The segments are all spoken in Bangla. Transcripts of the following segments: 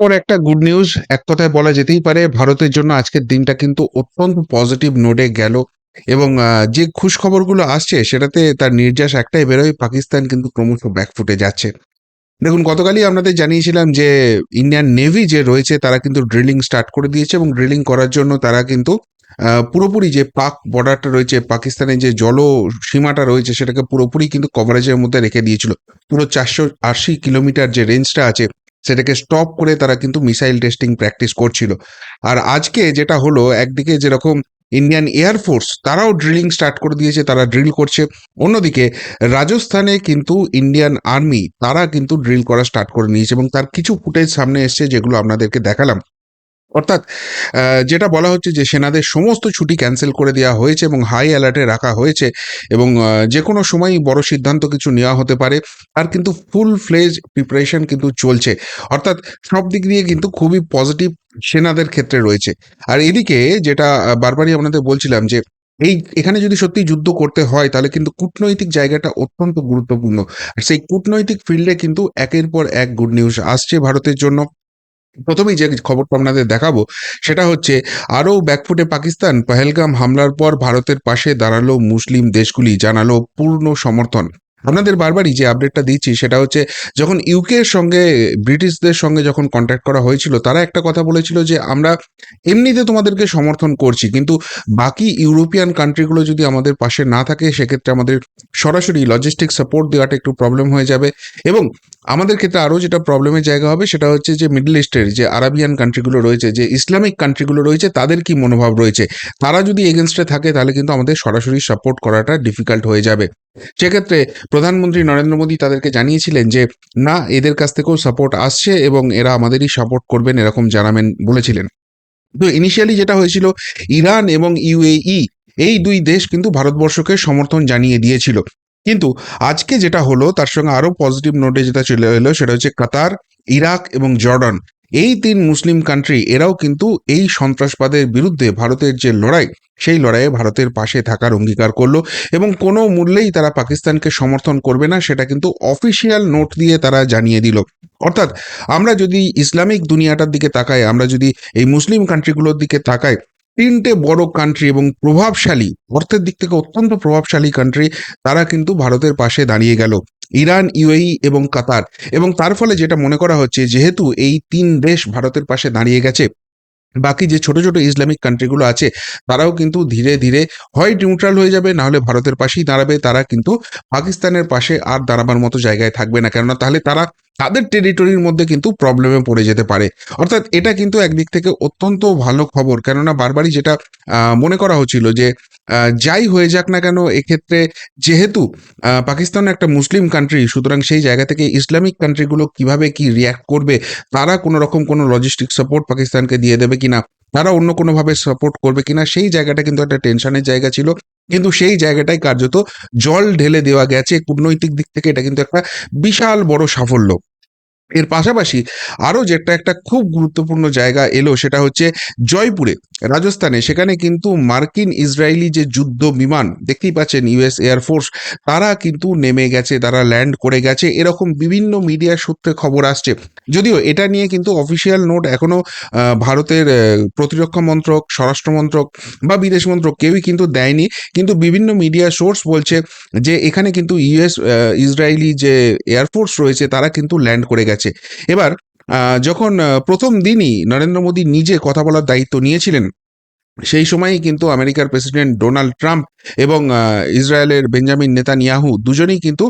পর একটা গুড নিউজ এক কথায় বলা যেতেই পারে, ভারতের জন্য আজকের দিনটা কিন্তু অত্যন্ত পজিটিভ নোটে গেল এবং যে খুশ খবরগুলো আসছে সেটাতে তার নির্যাস একটাই বেরোয়, পাকিস্তান কিন্তু ক্রমশ ব্যাকফুটে যাচ্ছে। দেখুন, গতকালই আপনাদের জানিয়েছিলাম যে ইন্ডিয়ান নেভি যে রয়েছে তারা কিন্তু ড্রিলিং স্টার্ট করে দিয়েছে এবং ড্রিলিং করার জন্য তারা কিন্তু পুরোপুরি যে পাক বর্ডারটা রয়েছে, পাকিস্তানের যে জল সীমাটা রয়েছে সেটাকে পুরোপুরি কিন্তু কভারেজের মধ্যে রেখে দিয়েছিল। পুরো চারশো আশি কিলোমিটার যে রেঞ্জটা আছে সেটাকে স্টপ করে তারা কিন্তু মিসাইল টেস্টিং প্র্যাকটিস করছিল। আর আজকে যেটা হলো, একদিকে যেরকম ইন্ডিয়ান এয়ারফোর্স তারাও ড্রিলিং স্টার্ট করে দিয়েছে, তারা ড্রিল করছে। অন্যদিকে রাজস্থানে কিন্তু ইন্ডিয়ান আর্মি তারা কিন্তু ড্রিল করা স্টার্ট করে নিয়েছে এবং তার কিছু ফুটেজ সামনে এসছে যেগুলো আপনাদেরকে দেখালাম। অর্থাৎ যেটা বলা হচ্ছে যে সেনাদের সমস্ত ছুটি ক্যান্সেল করে দেওয়া হয়েছে এবং হাই অ্যালার্টে রাখা হয়েছে এবং যে কোনো সময়ই বড় সিদ্ধান্ত কিছু নেওয়া হতে পারে। আর কিন্তু ফুল ফ্লেজ প্রিপারেশন কিন্তু চলছে। অর্থাৎ, সব দিক দিয়ে কিন্তু খুবই পজিটিভ সেনাদের ক্ষেত্রে রয়েছে। আর এদিকে যেটা বারবারই আপনাদের বলছিলাম যে, এই, এখানে যদি সত্যি যুদ্ধ করতে হয়, তাহলে কিন্তু কূটনৈতিক জায়গাটা অত্যন্ত গুরুত্বপূর্ণ। আর সেই কূটনৈতিক ফিল্ডে কিন্তু একের পর এক গুড নিউজ আসছে ভারতের জন্য। প্রথমেই যে খবরটা আপনাদের দেখাবো, সেটা হচ্ছে আরও ব্যাকফুটে পাকিস্তান পহেলগাম হামলার পর ভারতের পাশে দাঁড়াল মুসলিম দেশগুলি, জানালো পূর্ণ সমর্থন। আপনাদের বারবারই যে আপডেটটা দিচ্ছি সেটা হচ্ছে, যখন ইউকের সঙ্গে, ব্রিটিশদের সঙ্গে যখন কন্ট্যাক্ট করা হয়েছিল, তারা একটা কথা বলেছিল যে, আমরা এমনিতে তোমাদেরকে সমর্থন করছি, কিন্তু বাকি ইউরোপিয়ান কান্ট্রিগুলো যদি আমাদের পাশে না থাকে, সেক্ষেত্রে আমাদের সরাসরি লজিস্টিক সাপোর্ট দেওয়াটা একটু প্রবলেম হয়ে যাবে। এবং আমাদের ক্ষেত্রে আরও যেটা প্রবলেমের জায়গা হবে, সেটা হচ্ছে যে মিডল ইস্টের যে আরাবিয়ান কান্ট্রিগুলো রয়েছে, যে ইসলামিক কান্ট্রিগুলো রয়েছে, তাদের কি মনোভাব রয়েছে? তারা যদি এগেনস্টে থাকে, তাহলে কিন্তু আমাদের সরাসরি সাপোর্ট করাটা ডিফিকাল্ট হয়ে যাবে। সেক্ষেত্রে প্রধানমন্ত্রী নরেন্দ্র মোদী তাদেরকে জানিয়েছিলেন যে, না, এদের কাছ থেকেও সাপোর্ট আসছে এবং এরা আমাদেরই সাপোর্ট করবেন এরকম জানাবেন বলেছিলেন। তো ইনিশিয়ালি যেটা হয়েছিল, ইরান এবং ইউএই এই দুই দেশ কিন্তু ভারতবর্ষকে সমর্থন জানিয়ে দিয়েছিল। কিন্তু আজকে যেটা হলো, তার সঙ্গে আরও পজিটিভ নোটে যেটা চলে এলো, সেটা হচ্ছে কাতার, ইরাক এবং জর্ডান। এই তিন মুসলিম কান্ট্রি এরাও কিন্তু এই সন্ত্রাসবাদের বিরুদ্ধে ভারতের যে লড়াই, সেই লড়াইয়ে ভারতের পাশে থাকার অঙ্গীকার করল এবং কোনো মূল্যেই তারা পাকিস্তানকে সমর্থন করবে না, সেটা কিন্তু অফিসিয়াল নোট দিয়ে তারা জানিয়ে দিল। অর্থাৎ আমরা যদি ইসলামিক দুনিয়াটার দিকে তাকাই, আমরা যদি এই মুসলিম কান্ট্রিগুলোর দিকে তাকাই, তিনটে বড় কান্ট্রি এবং প্রভাবশালী, অর্থের দিক থেকে অত্যন্ত প্রভাবশালী কান্ট্রি তারা কিন্তু ভারতের পাশে দাঁড়িয়ে গেল। ইরান, ইউএই এবং কাতার। এবং তার ফলে যেটা মনে করা হচ্ছে, যেহেতু এই তিন দেশ ভারতের পাশে দাঁড়িয়ে গেছে, বাকি যে ছোট ছোট ইসলামিক কান্ট্রিগুলো আছে, তারাও কিন্তু ধীরে ধীরে হয় নিউট্রাল হয়ে যাবে না হলে ভারতের পাশেই দাঁড়াবে, তারা কিন্তু পাকিস্তানের পাশে আর দাঁড়াবার মতো জায়গায় থাকবে না। কেননা তাহলে তারা তাদের টেরিটরির মধ্যে কিন্তু প্রবলেমে পড়ে যেতে পারে। অর্থাৎ এটা কিন্তু একদিক থেকে অত্যন্ত ভালো খবর। কেননা বারবারই যেটা মনে করা হচ্ছিল যে যাই হয়ে যাক না কেন, এক্ষেত্রে যেহেতু পাকিস্তান একটা মুসলিম কান্ট্রি সুতরাং সেই জায়গা থেকে ইসলামিক কান্ট্রিগুলো কীভাবে কি রিয়াক্ট করবে, তারা কোনো রকম কোনো লজিস্টিক সাপোর্ট পাকিস্তানকে দিয়ে দেবে কিনা, তারা অন্য কোনোভাবে সাপোর্ট করবে কিনা, সেই জায়গাটা কিন্তু একটা টেনশনের জায়গা ছিল। কিন্তু সেই জায়গাটাই কার্যত জল ঢেলে দেওয়া গেছে। কূটনৈতিক দিক থেকে এটা কিন্তু একটা বিশাল বড় সাফল্য। এর পাশাপাশি আরও যেটা একটা খুব গুরুত্বপূর্ণ জায়গা এলো সেটা হচ্ছে জয়পুরে, রাজস্থানে। সেখানে কিন্তু মার্কিন ইসরায়েলি যে যুদ্ধ বিমান, দেখতেই পাচ্ছেন ইউএস এয়ারফোর্স তারা কিন্তু নেমে গেছে, তারা ল্যান্ড করে গেছে। এরকম বিভিন্ন মিডিয়া সূত্রে খবর আসছে। যদিও এটা নিয়ে কিন্তু অফিসিয়াল নোট এখনও ভারতের প্রতিরক্ষা মন্ত্রক, স্বরাষ্ট্র মন্ত্রক বা বিদেশ মন্ত্রক কেউই কিন্তু দেয়নি। কিন্তু বিভিন্ন মিডিয়া সোর্স বলছে যে এখানে কিন্তু ইউএস ইসরায়েলি যে এয়ারফোর্স রয়েছে, তারা কিন্তু ল্যান্ড করে গেছে। এবার যখন প্রথম দিনই নরেন্দ্র মোদী নিজে কথা বলার দায়িত্ব নিয়েছিলেন, সেই সময়ই কিন্তু আমেরিকার প্রেসিডেন্ট ডোনাল্ড ট্রাম্প এবং ইসরায়েলের বেঞ্জামিন নেতানিয়াহু দুজনেই কিন্তু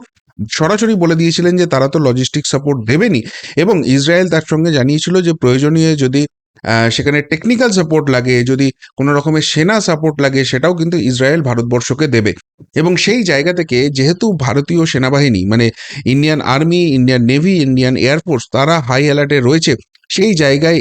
সরাসরি বলে দিয়েছিলেন যে তারা তো লজিস্টিক সাপোর্ট দেবেনি এবং ইসরায়েল তার সঙ্গে জানিয়েছিল যে প্রয়োজনীয় যদি সেখানে টেকনিক্যাল সাপোর্ট লাগে, যদি কোনো রকমের সেনা সাপোর্ট লাগে, সেটাও কিন্তু ইসরায়েল ভারতবর্ষকে দেবে। এবং সেই জায়গা থেকে যেহেতু ভারতীয় সেনাবাহিনী মানে Indian army Indian navy Indian air force তারা হাই অ্যালার্টে রয়েছে, সেই জায়গায়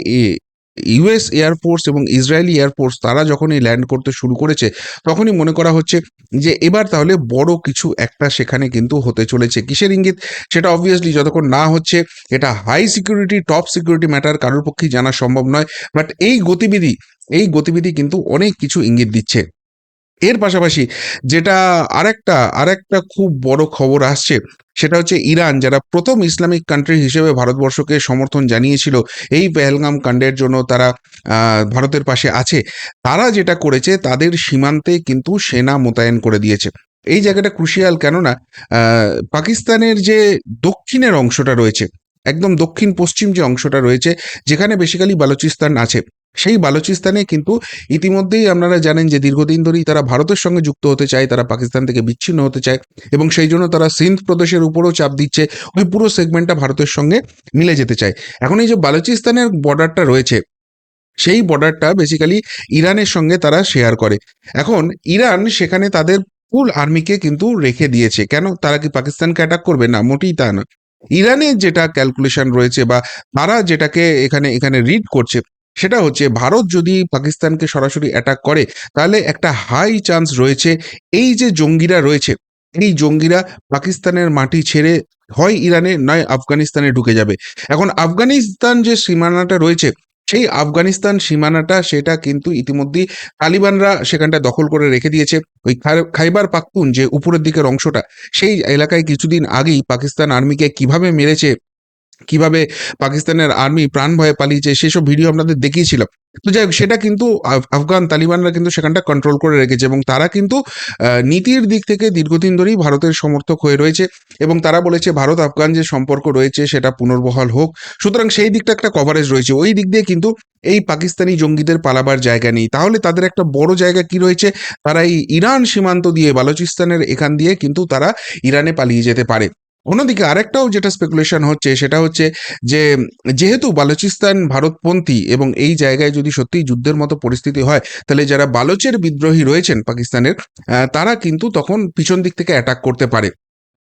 ইউএস এয়ারফোর্স এবং ইসরায়েলি এয়ারফোর্স তারা যখনই ল্যান্ড করতে শুরু করেছে, তখনই মনে করা হচ্ছে যে এবার তাহলে বড় কিছু একটা সেখানে কিন্তু হতে চলেছে। কিসের ইঙ্গিত? সেটা অবভিয়াসলি যতক্ষণ না হচ্ছে, এটা high security top security matter কারোর পক্ষেই জানা সম্ভব নয়। বাট এই গতিবিধি এই গতিবিধি কিন্তু অনেক কিছু ইঙ্গিত দিচ্ছে। এর পাশাপাশি যেটা আরেকটা আরেকটা খুব বড় খবর আসছে, সেটা হচ্ছে ইরান, যারা প্রথম ইসলামিক কান্ট্রি হিসেবে ভারতবর্ষকে সমর্থন জানিয়েছিল এই পেহেলগাম কাণ্ডের জন্য তারা ভারতের পাশে আছে, তারা যেটা করেছে তাদের সীমান্তে কিন্তু সেনা মোতায়েন করে দিয়েছে। এই জায়গাটা ক্রুশিয়াল কেননা পাকিস্তানের যে দক্ষিণের অংশটা রয়েছে, একদম দক্ষিণ পশ্চিম যে অংশটা রয়েছে, যেখানে বেসিক্যালি বালুচিস্তান আছে সেই বালুচিস্তানে কিন্তু ইতিমধ্যেই আপনারা জানেন যে দীর্ঘদিন ধরেই তারা ভারতের সঙ্গে যুক্ত হতে চায়, তারা পাকিস্তান থেকে বিচ্ছিন্ন হতে চায় এবং সেই জন্য তারা সিন্ধ প্রদেশের উপরও চাপ দিচ্ছে, ওই পুরো সেগমেন্টটা ভারতের সঙ্গে মিলে যেতে চায়। এখন এই যে বালুচিস্তানের বর্ডারটা রয়েছে, সেই বর্ডারটা বেসিক্যালি ইরানের সঙ্গে তারা শেয়ার করে। এখন ইরান সেখানে তাদের ফুল আর্মিকে কিন্তু রেখে দিয়েছে। কেন? তারা কি পাকিস্তানকে অ্যাটাক করবে? না, মোটেই তা না ইরানের যেটা ক্যালকুলেশন রয়েছে বা তারা যেটাকে এখানে এখানে রিড করছে সেটা হচ্ছে ভারত যদি পাকিস্তানকে সরাসরি অ্যাটাক করে, তাহলে একটা হাই চান্স রয়েছে এই যে জঙ্গিরা রয়েছে, এই জঙ্গিরা পাকিস্তানের মাটি ছেড়ে হয় ইরানে, নয় আফগানিস্তানে ঢুকে যাবে। এখন আফগানিস্তান যে সীমানাটা রয়েছে, সেই আফগানিস্তান সীমানাটা সেটা কিন্তু ইতিমধ্যেই তালিবানরা সেখানটা দখল করে রেখে দিয়েছে। ওই খাই- খাইবার পাখতুন যে উপরের দিকের অংশটা, সেই এলাকায় কিছুদিন আগেই পাকিস্তান আর্মিকে কীভাবে মেরেছে কীভাবে পাকিস্তানের আর্মি প্রাণ ভয়ে পালিয়েছে, সেসব ভিডিও আপনাদের দেখিয়েছিলাম। তো যাই হোক, সেটা কিন্তু আফগান তালিবানরা কিন্তু সেখানটা কন্ট্রোল করে রেখেছে এবং তারা কিন্তু নীতির দিক থেকে দীর্ঘদিন ধরেই ভারতের সমর্থক হয়ে রয়েছে এবং তারা বলেছে ভারত আফগান যে সম্পর্ক রয়েছে সেটা পুনর্বহাল হোক। সুতরাং সেই দিকটা একটা কভারেজ রয়েছে। ওই দিক দিয়ে কিন্তু এই পাকিস্তানি জঙ্গিদের পালাবার জায়গা নেই। তাহলে তাদের একটা বড় জায়গা কি রয়েছে? তারা এই ইরান সীমান্ত দিয়ে, বালুচিস্তানের এখান দিয়ে কিন্তু তারা ইরানে পালিয়ে যেতে পারে। অন্যদিকে আরেকটাও যেটা স্পেকুলেশন হচ্ছে, সেটা হচ্ছে যে, যেহেতু বালুচিস্তান ভারতপন্থী এবং এই জায়গায় যদি সত্যিই যুদ্ধের মতো পরিস্থিতি হয়, তাহলে যারা বালোচের বিদ্রোহী রয়েছেন পাকিস্তানের তারা কিন্তু তখন পিছন দিক থেকে অ্যাটাক করতে পারে।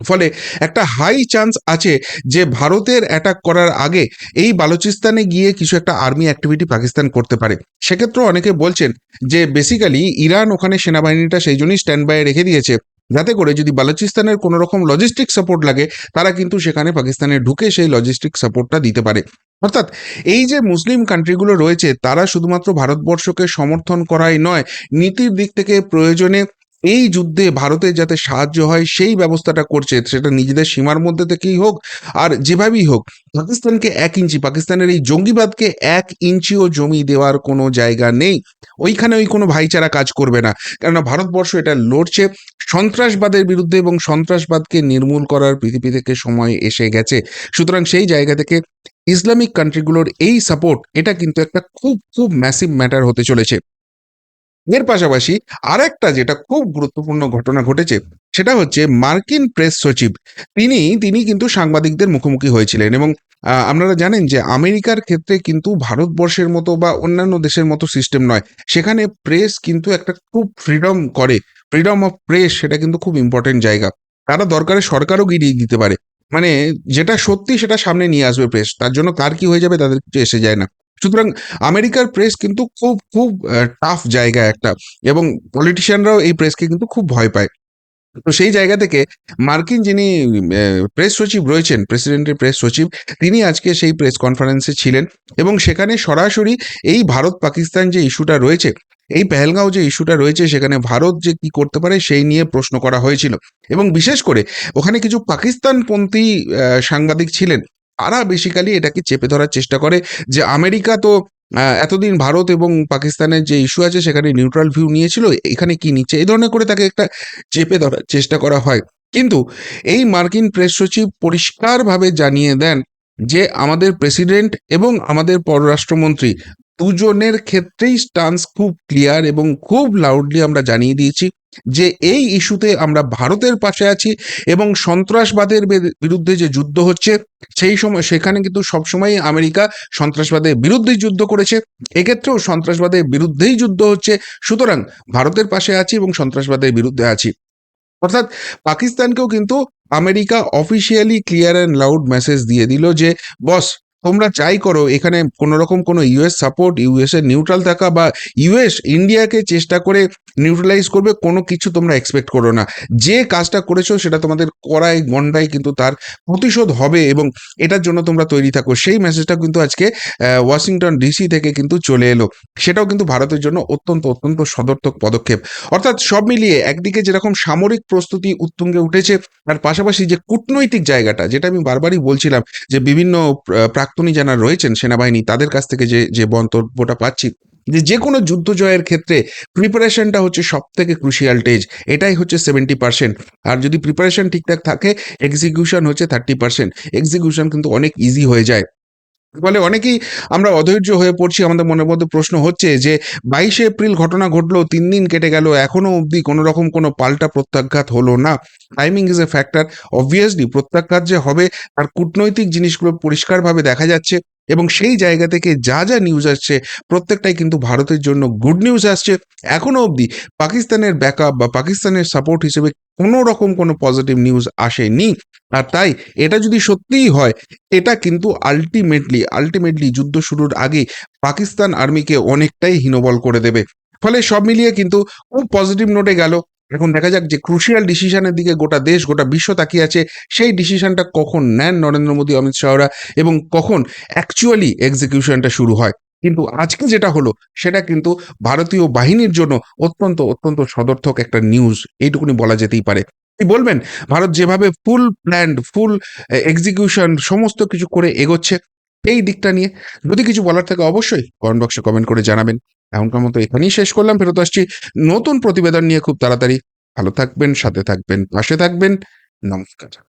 ফলে একটা হাই চান্স আছে যে ভারতের অ্যাটাক করার আগে এই বালুচিস্তানে গিয়ে কিছু একটা আর্মি অ্যাক্টিভিটি পাকিস্তান করতে পারে। সেক্ষেত্রেও অনেকে বলছেন যে বেসিক্যালি ইরান ওখানে সেনাবাহিনীটা সেই জন্যই স্ট্যান্ড বাই রেখে দিয়েছে। যাতে করে যদি বালুচিস্তানের কোনো রকম লজিস্টিক সাপোর্ট লাগে, তারা কিন্তু সেখানে পাকিস্তানে ঢুকে সেই লজিস্টিক সাপোর্টটা দিতে পারে। অর্থাৎ এই যে মুসলিম কান্ট্রিগুলো রয়েছে, তারা শুধুমাত্র ভারতবর্ষকে সমর্থন করাই নয়, নীতির দিক থেকে প্রয়োজনে এই যুদ্ধে ভারতের যাতে সাহায্য হয়, সেই ব্যবস্থাটা করছে। সেটা নিজেদের সীমার মধ্যে থেকেই হোক, আর যেভাবেই হোক, পাকিস্তানকে এক ইঞ্চি, পাকিস্তানের এই জঙ্গিবাদকে এক ইঞ্চিও জমি দেওয়ার কোনো জায়গা নেই। ওইখানে ওই কোনো ভাইচারা কাজ করবে না। কেননা ভারতবর্ষ এটা লড়ছে সন্ত্রাসবাদের বিরুদ্ধে এবং সন্ত্রাসবাদকে নির্মূল করার পৃথিবী থেকে সময় এসে গেছে। সুতরাং সেই জায়গা থেকে ইসলামিক কান্ট্রিগুলোর এই সাপোর্ট, এটা কিন্তু একটা খুব খুব ম্যাসিভ ম্যাটার হতে চলেছে। এর পাশাপাশি আরেকটা যেটা খুব গুরুত্বপূর্ণ ঘটনা ঘটেছে, সেটা হচ্ছে মার্কিন প্রেস সচিব, তিনি তিনি কিন্তু সাংবাদিকদের মুখোমুখি হয়েছিলেন এবং আপনারা জানেন যে আমেরিকার ক্ষেত্রে কিন্তু ভারতবর্ষের মতো বা অন্যান্য দেশের মতো সিস্টেম নয়। সেখানে প্রেস কিন্তু একটা খুব ফ্রিডম করে। ফ্রিডম অফ প্রেস সেটা কিন্তু খুব ইম্পর্টেন্ট জায়গা। তারা দরকারে সরকারও গিরিয়ে দিতে পারে। মানে যেটা সত্যি সেটা সামনে নিয়ে আসবে প্রেস তার জন্য কার কি হয়ে যাবে তাদের কিছু এসে যায় না। সুতরাং আমেরিকার প্রেস কিন্তু খুব খুব টাফ জায়গা একটা। এবং পলিটিশিয়ানরাও এই প্রেসকে কিন্তু খুব ভয় পায়। তো সেই জায়গা থেকে মার্কিন যিনি প্রেস সচিব রয়েছেন প্রেসিডেন্টের প্রেস সচিব, তিনি আজকে সেই প্রেস কনফারেন্সে ছিলেন। এবং সেখানে সরাসরি এই ভারত পাকিস্তান যে ইস্যুটা রয়েছে এই পেহেলগাঁও যে ইস্যুটা রয়েছে, সেখানে ভারত যে কি করতে পারে, সেই নিয়ে প্রশ্ন করা হয়েছিল। এবং বিশেষ করে, ওখানে কিছু পাকিস্তানপন্থী সাংবাদিক ছিলেন। তারা বেসিক্যালি এটাকে চেপে ধরার চেষ্টা করে যে, আমেরিকা তো এতদিন ভারত এবং পাকিস্তানের যে ইস্যু আছে, সেখানে নিউট্রাল ভিউ নিয়েছিল, এখানে কি নিচ্ছে? এই ধরনের করে তাকে একটা চেপে ধরার চেষ্টা করা হয়। কিন্তু এই মার্কিন প্রেস সচিব পরিষ্কারভাবে জানিয়ে দেন যে, আমাদের প্রেসিডেন্ট এবং আমাদের পররাষ্ট্রমন্ত্রী দুজনের ক্ষেত্রেই স্টান্স খুব ক্লিয়ার এবং খুব লাউডলি আমরা জানিয়ে দিয়েছি যে এই ইস্যুতে আমরা ভারতের পাশে আছি এবং সন্ত্রাসবাদের বিরুদ্ধে যে যুদ্ধ হচ্ছে, সেই সময়, সেখানে কিন্তু সবসময় আমেরিকা সন্ত্রাসবাদের বিরুদ্ধেই যুদ্ধ করেছে। এক্ষেত্রেও সন্ত্রাসবাদের বিরুদ্ধেই যুদ্ধ হচ্ছে। সুতরাং ভারতের পাশে আছি এবং সন্ত্রাসবাদের বিরুদ্ধে আছি। অর্থাৎ পাকিস্তানকেও কিন্তু America officially clear and loud message দিয়ে দিল যে, বস তোমরা চাই করো এখানে কোনো রকম কোনো ইউএস সাপোর্ট ইউএস এর নিউট্রাল থাকা বা ইউএস ইন্ডিয়াকে চেষ্টা করে নিউট্রালাইজ করবে কোনো কিছু তোমরা এক্সপেক্ট করো না। যে কাজটা করেছ সেটা তোমাদের করাই গন্ডায় কিন্তু তার প্রতিশোধ হবে এবং এটার জন্য তোমরা তৈরি থাকো। সেই মেসেজটা কিন্তু আজকে ওয়াশিংটন ডিসি থেকে কিন্তু চলে এলো। সেটাও কিন্তু ভারতের জন্য অত্যন্ত অত্যন্ত সদর্থক পদক্ষেপ। অর্থাৎ সব মিলিয়ে একদিকে যেরকম সামরিক প্রস্তুতি উত্তুঙ্গে উঠেছে আর পাশাপাশি যে কূটনৈতিক জায়গাটা যেটা আমি বারবারই বলছিলাম যে বিভিন্ন আহ, প্রাক্তনী যারা রয়েছেন সেনাবাহিনী, তাদের কাছ থেকে যে যে মন্তব্যটা পাচ্ছি, যে যে কোনো যুদ্ধ জয়ের ক্ষেত্রে প্রিপারেশনটা হচ্ছে সব থেকে ক্রুশিয়াল টেজ এটাই হচ্ছে সেভেন্টি পার্সেন্ট আর যদি প্রিপারেশন ঠিকঠাক থাকে এক্সিকিউশন হচ্ছে থার্টি পার্সেন্ট এক্সিকিউশন কিন্তু অনেক ইজি হয়ে যায়। ফলে অনেকেই আমরা অধৈর্য হয়ে পড়ছি। আমাদের মনের মধ্যে প্রশ্ন হচ্ছে যে, বাইশে এপ্রিল ঘটনা ঘটলো, তিন দিন কেটে গেল, এখনও অবধি কোনো রকম কোনো পাল্টা প্রত্যাঘাত হলো না। Timing is a factor obviously প্রত্যাঘাত যে হবে, তার কূটনৈতিক জিনিসগুলো পরিষ্কারভাবে দেখা যাচ্ছে এবং সেই জায়গা থেকে যা যা নিউজ আসছে, প্রত্যেকটাই কিন্তু ভারতের জন্য গুড নিউজ আসছে। এখনও অবধি পাকিস্তানের ব্যাকআপ বা পাকিস্তানের সাপোর্ট হিসেবে কোনো রকম কোনো পজিটিভ নিউজ আসেনি। আর তাই এটা যদি সত্যিই হয়, এটা কিন্তু আলটিমেটলি আলটিমেটলি যুদ্ধ শুরুর আগে পাকিস্তান আর্মিকে অনেকটাই হীনবল করে দেবে। ফলে সব মিলিয়ে কিন্তু খুব পজিটিভ নোটে গেল। এখন দেখা যাক যে ক্রুশিয়াল ডিসিশনের দিকে গোটা দেশ, গোটা বিশ্ব তাকিয়ে আছে। সেই ডিসিশনটা কখন নেন নরেন্দ্র মোদী, অমিত শাহরা এবং কখন অ্যাকচুয়ালি এক্সিকিউশনটা শুরু হয়। কিন্তু আজকে যেটা হলো, সেটা কিন্তু ভারতীয় বাহিনীর জন্য অত্যন্ত অত্যন্ত সদর্থক একটা নিউজ এইটুকুনি বলা যেতেই পারে। বলবেন? ভারত যেভাবে ফুল প্ল্যান্ড ফুল এক্সিকিউশন সমস্ত কিছু করে এগোচ্ছে, এই দিকটা নিয়ে যদি কিছু বলার থাকে অবশ্যই কমেন্ট বক্সে কমেন্ট করে জানাবেন। এখনকার মতো এখানেই শেষ করলাম, ফেরত আসছি নতুন প্রতিবেদন নিয়ে খুব তাড়াতাড়ি। ভালো থাকবেন, সাথে থাকবেন, পাশে থাকবেন, নমস্কার।